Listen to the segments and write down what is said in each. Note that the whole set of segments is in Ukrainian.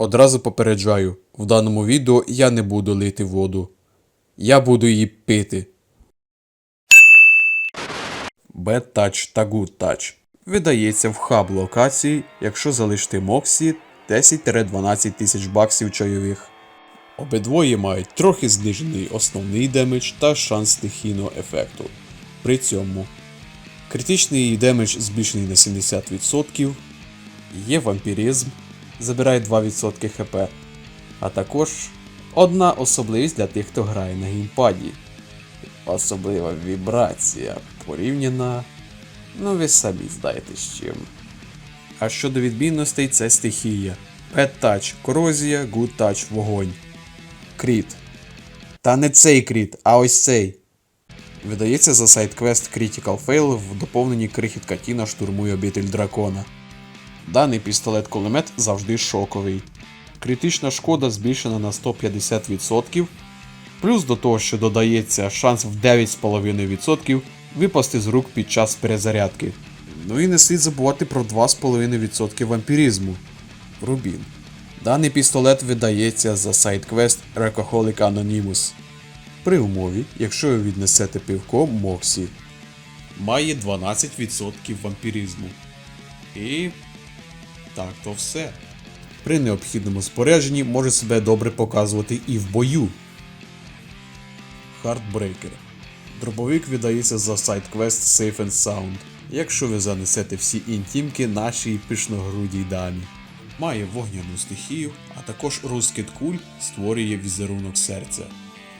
Одразу попереджаю, в даному відео я не буду лити воду. Я буду її пити. Bad Touch та Good Touch видається в хаб локації, якщо залишити Моксі 10-12 тисяч баксів чайових. Обидвоє мають трохи знижений основний демедж та шанс стихійного ефекту. При цьому критичний демедж збільшений на 70%, є вампіризм, забирає 2% хп, а також одна особливість для тих, хто грає на геймпаді. Особлива вібрація порівняна. Ну ви самі знаєте з чим. А щодо відмінностей, це стихія. Bad Touch – корозія, Good Touch – вогонь. Кріт. Та не цей кріт, а ось цей. Видається за сайт-квест Critical Fail в доповненні крихітка Тіна штурмує обитель дракона. Даний пістолет-кулемет завжди шоковий. Критична шкода збільшена на 150%, плюс до того, що додається шанс в 9,5% випасти з рук під час перезарядки. Ну і не слід забувати про 2,5% вампіризму. Рубін. Даний пістолет видається за сайт-квест Recoholic Anonymous. При умові, якщо ви віднесете пивко Моксі. Має 12% вампіризму. І. Так то все. При необхідному спорядженні може себе добре показувати і в бою. Heartbreaker. Дробовик видається за сайт-квест Safe and Sound, якщо ви занесете всі інтімки нашій пишногрудій дамі. Має вогняну стихію, а також розкид куль створює візерунок серця.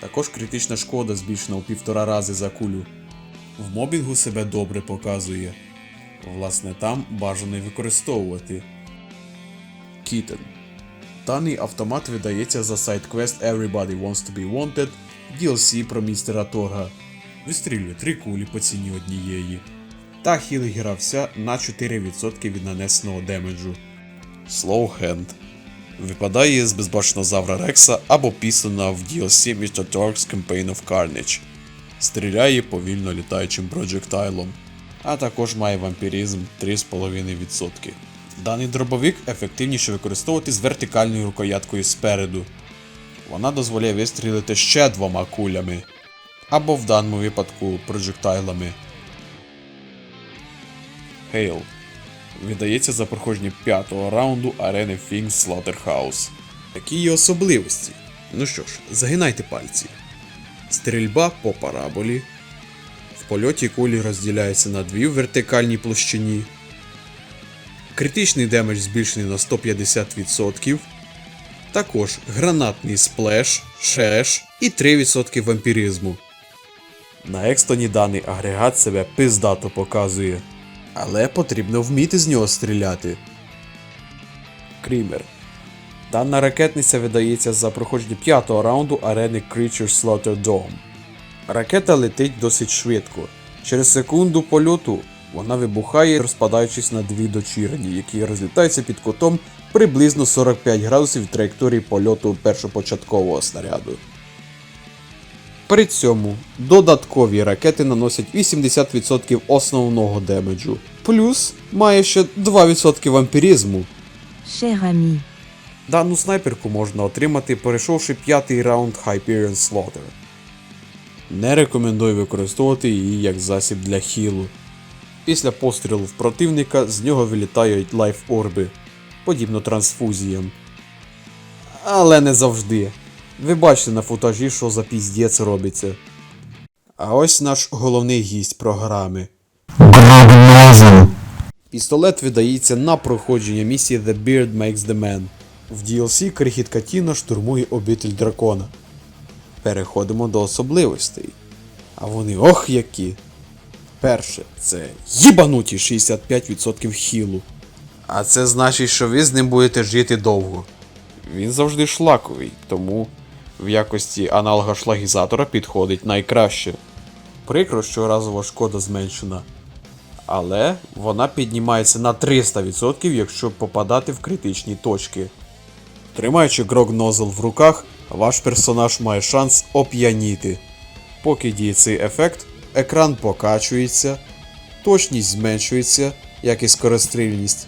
Також критична шкода збільшена у півтора рази за кулю. В мобінгу себе добре показує. Власне, там бажано використовувати. Кітен. Даний автомат видається за сайт-квест Everybody Wants to be Wanted DLC про містера Торга. Вистрілює три кулі по ціні однієї. Та хілить гравця на 4% від нанесеного демеджу. Slow Hand. Випадає з безбашнозавра Рекса або пісана в DLC Mr. Torx Campaign of Carnage. Стріляє повільно літаючим проджектайлом, а також має вампіризм 3,5%. Даний дробовик ефективніше використовувати з вертикальною рукояткою спереду. Вона дозволяє вистрілити ще двома кулями, або в даному випадку проджектайлами. Хейл. Видається за проходження п'ятого раунду арени Things Slaughterhouse. Які є особливості? Ну що ж, загинайте пальці. Стрільба по параболі. В польоті кулі розділяються на дві в вертикальній площині. Критичний демедж збільшений на 150%. Також гранатний сплеш, шеш і 3% вампіризму. На екстоні даний агрегат себе пиздато показує. Але потрібно вміти з нього стріляти. Крімер. Дана ракетниця видається за проходження п'ятого раунду арени Creature Slaughter Dome. Ракета летить досить швидко. Через секунду польоту вона вибухає, розпадаючись на дві дочірні, які розлітаються під кутом приблизно 45 градусів траєкторії польоту першопочаткового снаряду. При цьому додаткові ракети наносять 80% основного демеджу, плюс має ще 2% вампіризму. Cher ami, Дану снайперку можна отримати, перейшовши п'ятий раунд Hyperion Slaughter. Не рекомендую використовувати її як засіб для хілу. Після пострілу в противника з нього вилітають лайф-орби, подібно трансфузіям. Але не завжди. Ви бачите на футажі, що за піздець робиться. А ось наш головний гість програми. Пістолет видається на проходження місії The Beard Makes the Man. В DLC крихітка Тіна штурмує обитель дракона. Переходимо до особливостей. А вони ох які. Перше, це їбануті 65% хілу. А це значить, що ви з ним будете жити довго. Він завжди шлаковий, тому в якості аналога шлагізатора підходить найкраще. Прикро, що разова шкода зменшена. Але вона піднімається на 300%, якщо попадати в критичні точки. Тримаючи Грог Нозл в руках, ваш персонаж має шанс оп'яніти. Поки діє цей ефект, екран покачується, точність зменшується, як і скорострільність.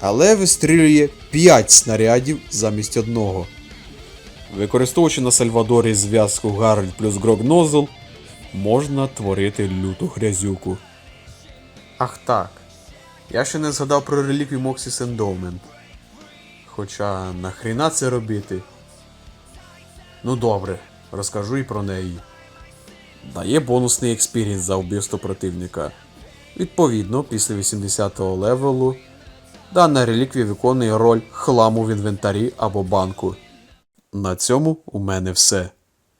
але вистрілює 5 снарядів замість одного. Використовуючи на Сальвадорі зв'язку Гарольд плюс Грогнозл, можна творити люту грязюку. Ах так. Я ще не згадав про реліквію Moxis Endowment. Хоча нахріна це робити? Ну добре, розкажу і про неї. Дає бонусний експірінс за вбивство противника. Відповідно, після 80-го левелу дана реліквія виконує роль хламу в інвентарі або банку. На цьому у мене все.